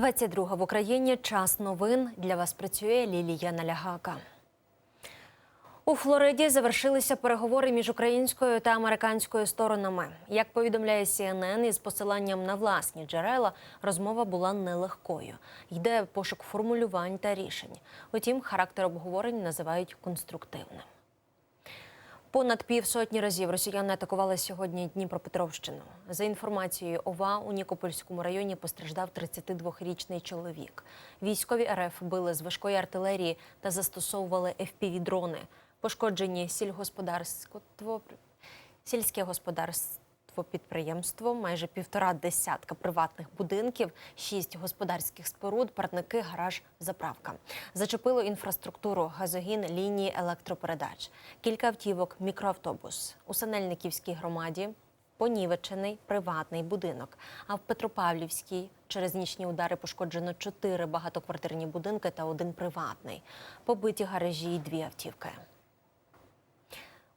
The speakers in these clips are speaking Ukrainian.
22 в Україні. Час новин. Для вас працює Лілія Налягака. У Флориді завершилися переговори між українською та американською сторонами. Як повідомляє CNN із посиланням на власні джерела, розмова була нелегкою. Йде пошук формулювань та рішень. Утім, характер обговорень називають конструктивним. Понад півсотні разів росіяни атакували сьогодні Дніпропетровщину. За інформацією ОВА, у Нікопольському районі постраждав 32-річний чоловік. Військові РФ били з важкої артилерії та застосовували FPV-дрони. Пошкоджені сільгосподарство, сільське господарство підприємство, майже півтора десятка приватних будинків, шість господарських споруд, парники, гараж, заправка. Зачепило інфраструктуру, газогін, лінії електропередач, кілька автівок, мікроавтобус. У Синельниківській громаді понівечений приватний будинок. А в Петропавлівській через нічні удари пошкоджено чотири багатоквартирні будинки та один приватний. Побиті гаражі й дві автівки.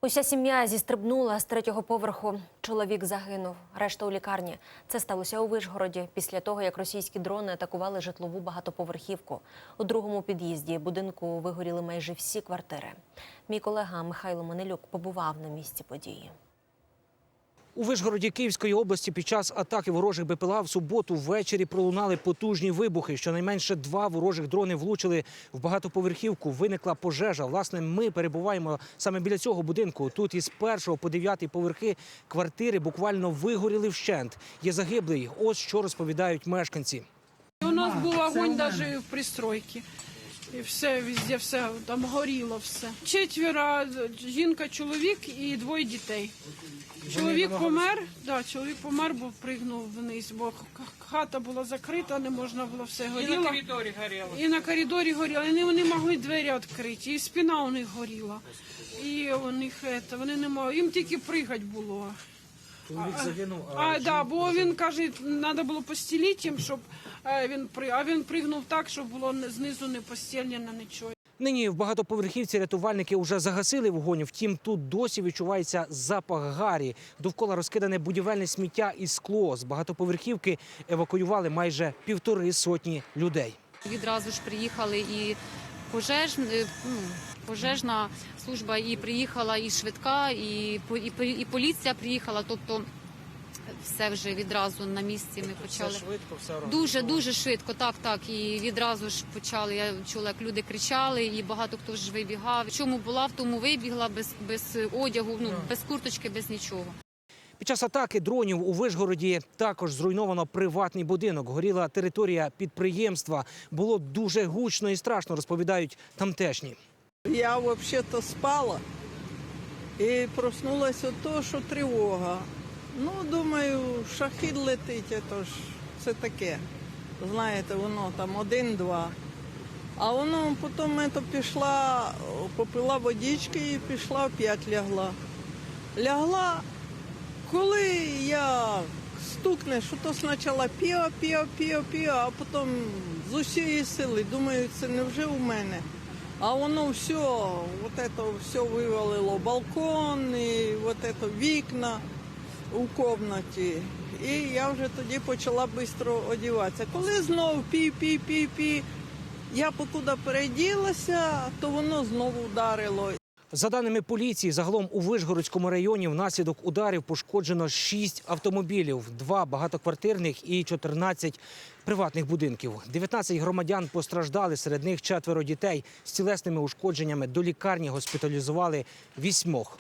Уся сім'я зістрибнула з третього поверху. Чоловік загинув. Решта у лікарні. Це сталося у Вишгороді після того, як російські дрони атакували житлову багатоповерхівку. У другому під'їзді будинку вигоріли майже всі квартири. Мій колега Михайло Манилюк побував на місці події. У Вишгороді Київської області під час атаки ворожих БПЛА в суботу ввечері пролунали потужні вибухи. Щонайменше два ворожих дрони влучили в багатоповерхівку. Виникла пожежа. Власне, ми перебуваємо саме біля цього будинку. Тут із першого по дев'ятий поверхи квартири буквально вигоріли вщент. Є загиблий. Ось що розповідають мешканці. У нас був огонь навіть в пристройці. І все, везде все, там горіло все. Четверо, жінка, чоловік і двоє дітей. Чоловік помер, да, чоловік помер, бо пригнув вниз, бо хата була закрита, не можна було все горіло. І на коридорі горіло. І на коридорі горіло. І вони- вони могли двері відкрити, і спина у них горіла. І у них це, вони не могли, їм тільки пригать було. Чоловік загинув. А, да, бо він каже, треба було постілити їм, щоб він а він пригнув так, щоб було не- знизу не постільнено нічого. Нині в багатоповерхівці рятувальники вже загасили вогонь. Втім, тут досі відчувається запах гарі. Довкола розкидане будівельне сміття і скло. З багатоповерхівки евакуювали майже півтори сотні людей. Відразу ж приїхали і пожеж, е, ну, пожежна служба, і приїхала і швидка, і, по- і, і поліція приїхала. Тобто все вже відразу на місці ми почали. швидко, все Дуже дуже швидко, так, так. І відразу ж почали. Я чула, як люди кричали, і багато хто ж вибігав. В чому була, в тому вибігла без, без одягу, ну без курточки, без нічого. Під час атаки дронів у Вишгороді також зруйновано приватний будинок. Горіла територія підприємства. Було дуже гучно і страшно, розповідають тамтешні. Я взагалі-то спала і проснулася від того, що тривога. Ну, думаю, шахід летить, це ж це таке. Знаєте, воно там один-два. А воно потім пішла, попила водички і пішла, опять лягла. Лягла, коли я стукне, що то спочатку піо, піо, піо, піо, а потім з усієї сили, думаю, це не вже у мене. А воно все, вот это все вивалило балкон і вот это вікна у кімнаті. І я вже тоді почала швидко одягатися. Коли знов пі-пі-пі-пі, я покуди переділася, то воно знову вдарило. За даними поліції, загалом у Вишгородському районі внаслідок ударів пошкоджено 6 автомобілів, 2 багатоквартирних і 14 приватних будинків. 19 громадян постраждали, серед них четверо дітей з тілесними ушкодженнями. До лікарні госпіталізували вісьмох.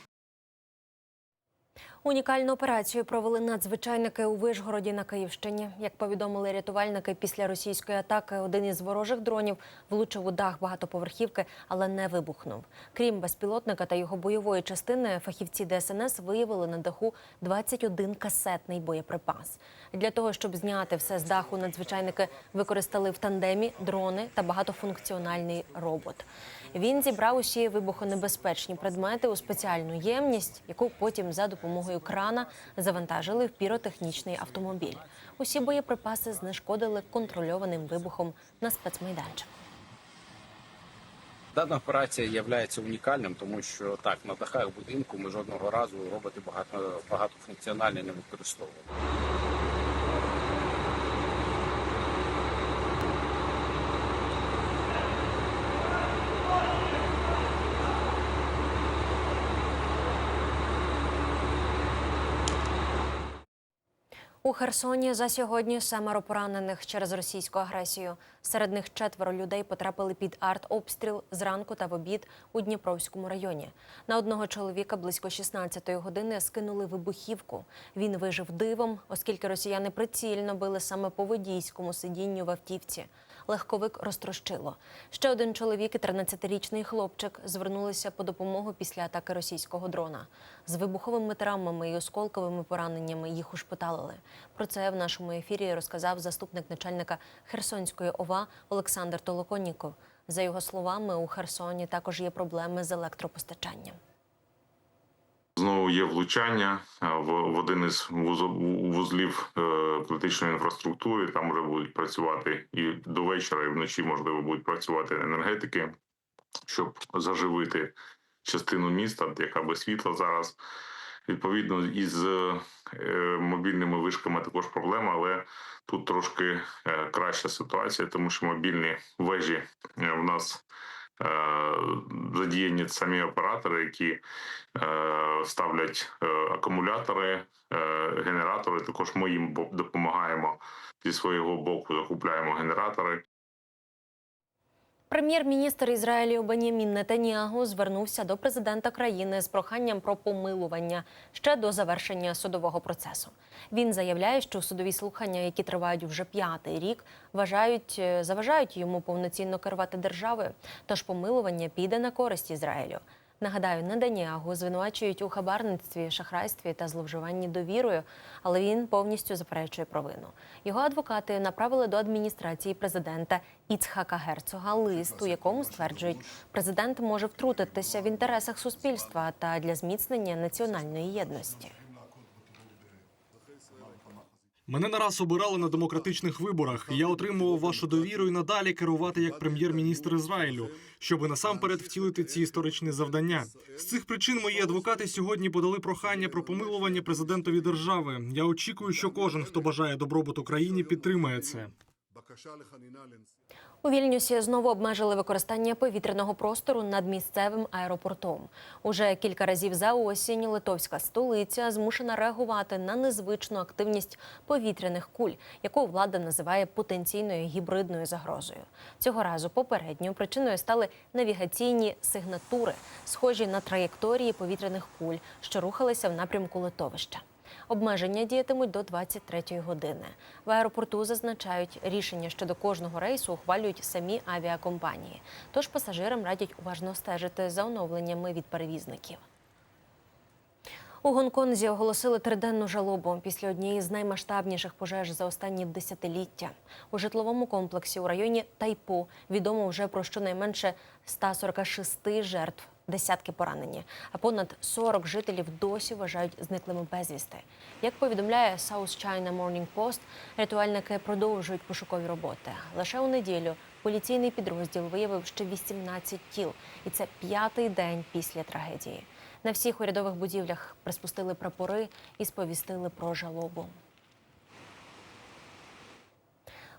Унікальну операцію провели надзвичайники у Вишгороді на Київщині. Як повідомили рятувальники, після російської атаки один із ворожих дронів влучив у дах багатоповерхівки, але не вибухнув. Крім безпілотника та його бойової частини, фахівці ДСНС виявили на даху 21 касетний боєприпас. Для того щоб зняти все з даху, надзвичайники використали в тандемі дрони та багатофункціональний робот. Він зібрав усі вибухонебезпечні предмети у спеціальну ємність, яку потім за допомогою крана завантажили в піротехнічний автомобіль. Усі боєприпаси знешкодили контрольованим вибухом на спецмайданчику. Дана операція є унікальним, тому що так на дахах будинку ми жодного разу роботи багато багатофункціональні не використовували. У Херсоні за сьогодні семеро поранених через російську агресію. Серед них четверо людей потрапили під артобстріл зранку та в обід у Дніпровському районі. На одного чоловіка близько 16-ї години скинули вибухівку. Він вижив дивом, оскільки росіяни прицільно били саме по водійському сидінню в автівці. Легковик розтрощило. Ще один чоловік і 13-річний хлопчик звернулися по допомогу після атаки російського дрона. З вибуховими травмами і осколковими пораненнями їх ушпиталили. Про це в нашому ефірі розказав заступник начальника Херсонської ОВА Олександр Толоконніков. За його словами, у Херсоні також є проблеми з електропостачанням. Знову є влучання в, в один із вузлів е, критичної інфраструктури. Там вже будуть працювати і до вечора, і вночі можливо будуть працювати енергетики, щоб заживити частину міста, яка без світла зараз. Відповідно, із е, мобільними вишками також проблема, але тут трошки е, краща ситуація, тому що мобільні вежі е, в нас задіяні самі оператори, які е, ставлять е, акумулятори, генератори. Також ми їм допомагаємо зі свого боку, закупляємо генератори. Прем'єр-міністр Ізраїлю Бенімін Нетаніагу звернувся до президента країни з проханням про помилування ще до завершення судового процесу. Він заявляє, що судові слухання, які тривають вже п'ятий рік, вважають е, заважають йому повноцінно керувати державою. Тож помилування піде на користь Ізраїлю. Нагадаю, Неданіагу звинувачують у хабарництві, шахрайстві та зловживанні довірою, але він повністю заперечує провину. Його адвокати направили до адміністрації президента Іцхака Герцога лист, у якому стверджують, президент може втрутитися в інтересах суспільства та для зміцнення національної єдності. Мене не раз обирали на демократичних виборах. Я отримував вашу довіру і надалі керувати як прем'єр-міністр Ізраїлю, щоб насамперед втілити ці історичні завдання. З цих причин мої адвокати сьогодні подали прохання про помилування президентові держави. Я очікую, що кожен, хто бажає добробуту країні, підтримає це. У Вільнюсі знову обмежили використання повітряного простору над місцевим аеропортом. Уже кілька разів за осінь литовська столиця змушена реагувати на незвичну активність повітряних куль, яку влада називає потенційною гібридною загрозою. Цього разу попередньою причиною стали навігаційні сигнатури, схожі на траєкторії повітряних куль, що рухалися в напрямку литовища. Обмеження діятимуть до 23-ї години. В аеропорту зазначають, рішення щодо кожного рейсу ухвалюють самі авіакомпанії. Тож пасажирам радять уважно стежити за оновленнями від перевізників. У Гонконзі оголосили триденну жалобу після однієї з наймасштабніших пожеж за останні десятиліття. У житловому комплексі у районі Тайпу відомо вже про щонайменше 146 жертв, десятки поранені, а понад 40 жителів досі вважають зниклими безвісти. Як повідомляє South China Morning Post, рятувальники продовжують пошукові роботи. Лише у неділю поліційний підрозділ виявив ще 18 тіл, і це п'ятий день після трагедії. На всіх урядових будівлях приспустили прапори і сповістили про жалобу.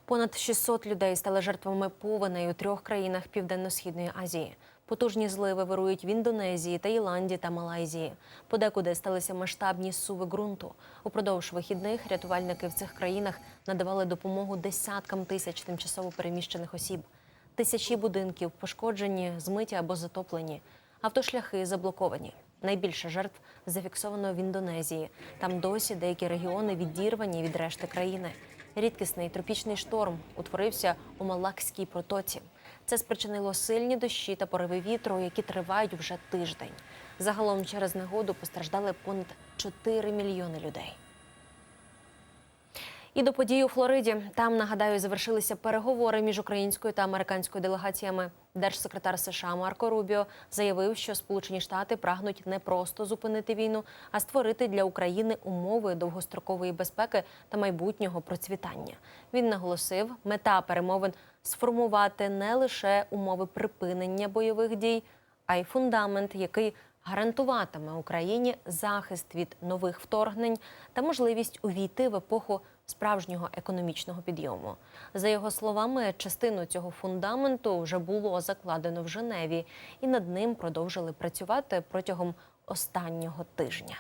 Понад 600 людей стали жертвами повеней у трьох країнах Південно-Східної Азії. Потужні зливи вирують в Індонезії, Таїланді та Малайзії. Подекуди сталися масштабні суви ґрунту. Упродовж вихідних рятувальники в цих країнах надавали допомогу десяткам тисяч тимчасово переміщених осіб. Тисячі будинків пошкоджені, змиті або затоплені. Автошляхи заблоковані. Найбільше жертв зафіксовано в Індонезії. Там досі деякі регіони відірвані від решти країни. Рідкісний тропічний шторм утворився у Малакській протоці. Це спричинило сильні дощі та пориви вітру, які тривають вже тиждень. Загалом через негоду постраждали понад 4 мільйони людей. І до подій у Флориді там нагадаю завершилися переговори між українською та американською делегаціями. Держсекретар США Марко Рубіо заявив, що Сполучені Штати прагнуть не просто зупинити війну, а створити для України умови довгострокової безпеки та майбутнього процвітання. Він наголосив, мета перемовин сформувати не лише умови припинення бойових дій, а й фундамент, який гарантуватиме Україні захист від нових вторгнень та можливість увійти в епоху справжнього економічного підйому. За його словами, частину цього фундаменту вже було закладено в Женеві, і над ним продовжили працювати протягом останнього тижня.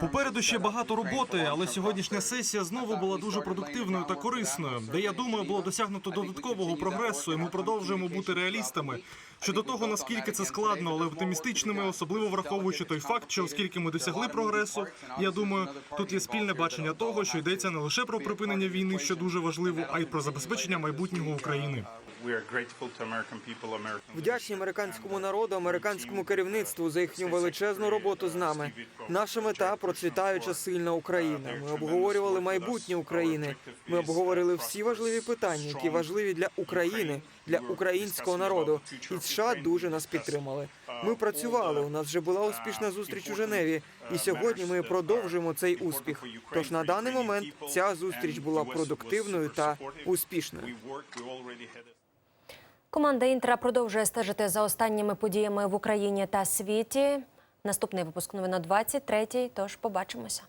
Попереду ще багато роботи, але сьогоднішня сесія знову була дуже продуктивною та корисною, де я думаю, було досягнуто додаткового прогресу, і ми продовжуємо бути реалістами. Щодо того, наскільки це складно, але оптимістичними, особливо враховуючи той факт, що оскільки ми досягли прогресу, я думаю, тут є спільне бачення того, що йдеться не лише про припинення війни, що дуже важливо, а й про забезпечення майбутнього України. Вдячні американському народу, американському керівництву за їхню величезну роботу з нами. Наша мета процвітаюча сильна Україна. Ми обговорювали майбутнє України. Ми обговорили всі важливі питання, які важливі для України, для українського народу. І США дуже нас підтримали. Ми працювали. У нас вже була успішна зустріч у Женеві, і сьогодні ми продовжуємо цей успіх. Тож на даний момент ця зустріч була продуктивною та успішною. Команда Інтера продовжує стежити за останніми подіями в Україні та світі. Наступний випуск новин о 23-й, Тож побачимося.